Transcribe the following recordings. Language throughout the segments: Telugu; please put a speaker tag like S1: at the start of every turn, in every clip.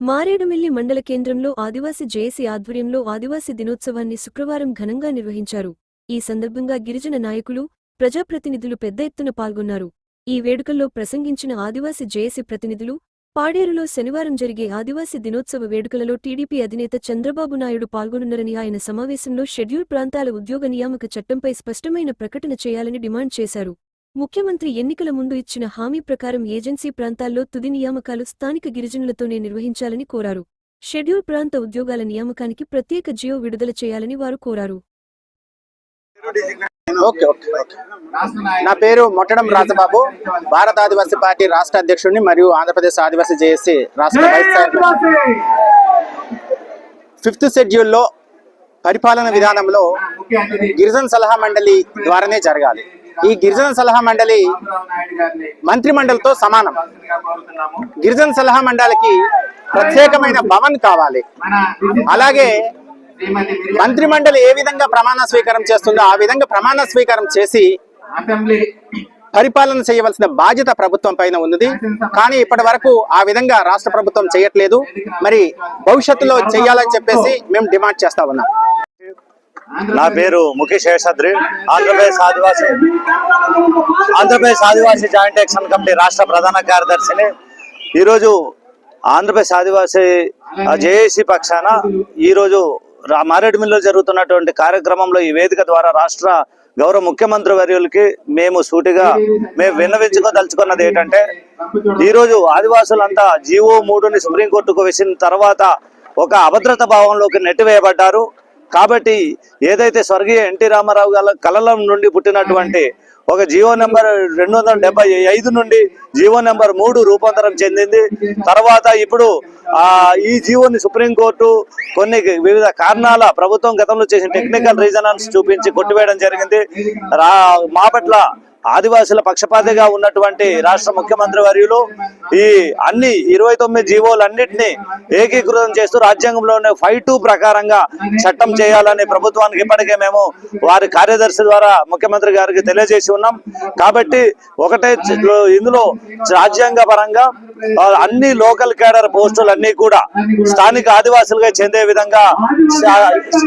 S1: మారేడుమిల్లి మండల కేంద్రంలో ఆదివాసి జేఏసీ ఆధ్వర్యంలో ఆదివాసి దినోత్సవాన్ని శుక్రవారం ఘనంగా నిర్వహించారు. ఈ సందర్భంగా గిరిజన నాయకులు ప్రజాప్రతినిధులు పెద్ద ఎత్తున పాల్గొన్నారు. ఈ వేడుకల్లో ప్రసంగించిన ఆదివాసి జేఏసీ ప్రతినిధులు పాడేరులో శనివారం జరిగే ఆదివాసి దినోత్సవ వేడుకలలో టీడీపీ అధినేత చంద్రబాబు నాయుడు పాల్గొనున్నారని ఆయన సమావేశంలో షెడ్యూల్ ప్రాంతాల ఉద్యోగ నియామక చట్టంపై స్పష్టమైన ప్రకటన చేయాలని డిమాండ్ చేశారు. ముఖ్యమంత్రి ఎన్నికల ముందు ఇచ్చిన హామీ ప్రకారం ఏజెన్సీ ప్రాంతాల్లో తుది నియామకాలు స్థానిక గిరిజనులతోనే నిర్వహించాలని కోరారు. షెడ్యూల్ ప్రాంత ఉద్యోగాల నియామకానికి ప్రత్యేక జియో విడుదల చేయాలని వారు కోరారు.
S2: నా పేరు మొట్టడం రాజబాబు. భారత ఆదివాసీ పార్టీ రాష్ట్ర అధ్యక్షుడిని మరియు ఆంధ్రప్రదేశ్ ఆదివాసీ జేఏసీ రాష్ట్ర వైస్ ఫిఫ్త్ షెడ్యూల్లో పరిపాలన విధానంలో గిరిజన సలహా మండలి ద్వారానే జరగాలి. ఈ గిరిజన సలహా మండలి మంత్రి మండలితో సమానం. గిరిజన సలహా మండలికి ప్రత్యేకమైన భవన్ కావాలి. అలాగే మంత్రి మండలి ఏ విధంగా ప్రమాణ స్వీకారం చేస్తుందో ఆ విధంగా ప్రమాణ స్వీకారం చేసి పరిపాలన చేయవలసిన బాధ్యత ప్రభుత్వం పైన ఉంది కానీ ఇప్పటి వరకు ఆ విధంగా రాష్ట్ర ప్రభుత్వం చేయట్లేదు. మరి భవిష్యత్తులో చేయాలని చెప్పేసి మేము డిమాండ్ చేస్తా ఉన్నాం.
S3: నా పేరు Mukesh Seshadri Andhra Pradesh Adivasi. Andhra Pradesh Adivasi joint action committee రాష్ట్ర ప్రధాన కార్యదర్శిని. ఈరోజు ఆంధ్రప్రదేశ్ ఆదివాసీ జేఏసీ పక్షాన ఈరోజు మారేడుమిల్లిలో జరుగుతున్నటువంటి కార్యక్రమంలో ఈ వేదిక ద్వారా రాష్ట్ర గౌరవ ముఖ్యమంత్రి వర్యులకి మేము సూటిగా మేము విన్నవించుకోదలుచుకున్నది ఏంటంటే ఈరోజు ఆదివాసులంతా జీవో మూడుని సుప్రీంకోర్టుకు వేసిన తర్వాత ఒక అభద్రత భావంలోకి నెట్టివేయబడ్డారు. కాబట్టి ఏదైతే స్వర్గీయ ఎన్టీ రామారావు గారి కలలం నుండి పుట్టినటువంటి ఒక జీవో నెంబర్ రెండు వందల డెబ్బై ఐదు నుండి జీవో నెంబర్ మూడు రూపాంతరం చెందింది. తర్వాత ఇప్పుడు ఆ ఈ జీవోని సుప్రీంకోర్టు కొన్ని వివిధ కారణాల ప్రభుత్వం గతంలో చేసిన టెక్నికల్ రీజనల్స్ చూపించి కొట్టివేయడం జరిగింది. రా మాపట్ల ఆదివాసుల పక్షపాతిగా ఉన్నటువంటి రాష్ట్ర ముఖ్యమంత్రి వర్యులు ఈ అన్ని ఇరవై తొమ్మిది జీవోలన్నింటినీ ఏకీకృతం చేస్తూ రాజ్యాంగంలోనే ఫైవ్ టూ ప్రకారంగా చట్టం చేయాలని ప్రభుత్వానికి ఇప్పటికే మేము వారి కార్యదర్శి ద్వారా ముఖ్యమంత్రి గారికి తెలియజేసి ఉన్నాం. కాబట్టి ఒకటే ఇందులో రాజ్యాంగ పరంగా అన్ని లోకల్ కేడర్ పోస్టులు అన్ని కూడా స్థానిక ఆదివాసులుగా చెందే విధంగా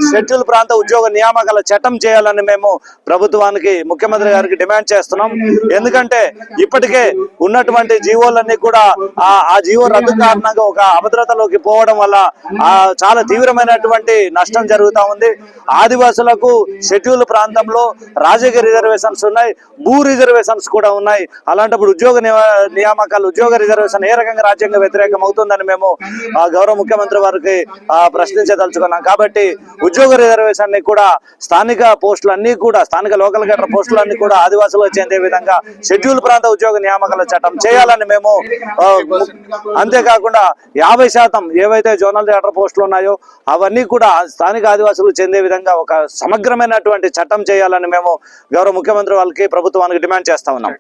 S3: షెడ్యూల్ ప్రాంత ఉద్యోగ నియామకాల చట్టం చేయాలని మేము ప్రభుత్వానికి ముఖ్యమంత్రి గారికి డిమాండ్ చేస్తాం చేస్తున్నాం. ఎందుకంటే ఇప్పటికే ఉన్నటువంటి జీవోలన్నీ కూడా ఆ ఆ జీవో రద్దు కారణంగా ఒక అభద్రతలోకి పోవడం వల్ల ఆ చాలా తీవ్రమైనటువంటి నష్టం జరుగుతా ఉంది. ఆదివాసులకు షెడ్యూల్ ప్రాంతంలో రాజకీయ రిజర్వేషన్స్ ఉన్నాయి భూ రిజర్వేషన్స్ కూడా ఉన్నాయి. అలాంటప్పుడు ఉద్యోగ నియామకాలు ఉద్యోగ రిజర్వేషన్ ఏ రకంగా రాజ్యాంగ వ్యతిరేకం అవుతుందని మేము ఆ, గౌరవ ముఖ్యమంత్రి వారికి ప్రశ్నించదలుచుకున్నాం. కాబట్టి ఉద్యోగ రిజర్వేషన్ని కూడా స్థానిక పోస్టులన్నీ కూడా స్థానిక లోకల్ గేటర్ పోస్టులన్నీ కూడా ఆదివాసులకు చెందే విధంగా షెడ్యూల్ ప్రాంత ఉద్యోగ నియామకాల చట్టం చేయాలని మేము అంతేకాకుండా యాభై శాతం ఏవైతే జోనల్ థియేటర్ పోస్టులు ఉన్నాయో అవన్నీ కూడా స్థానిక ఆదివాసులు చెందే విధంగా ఒక సమగ్రమైనటువంటి చట్టం చేయాలని మేము గౌరవ ముఖ్యమంత్రి వాళ్ళకి ప్రభుత్వానికి డిమాండ్ చేస్తా ఉన్నాం.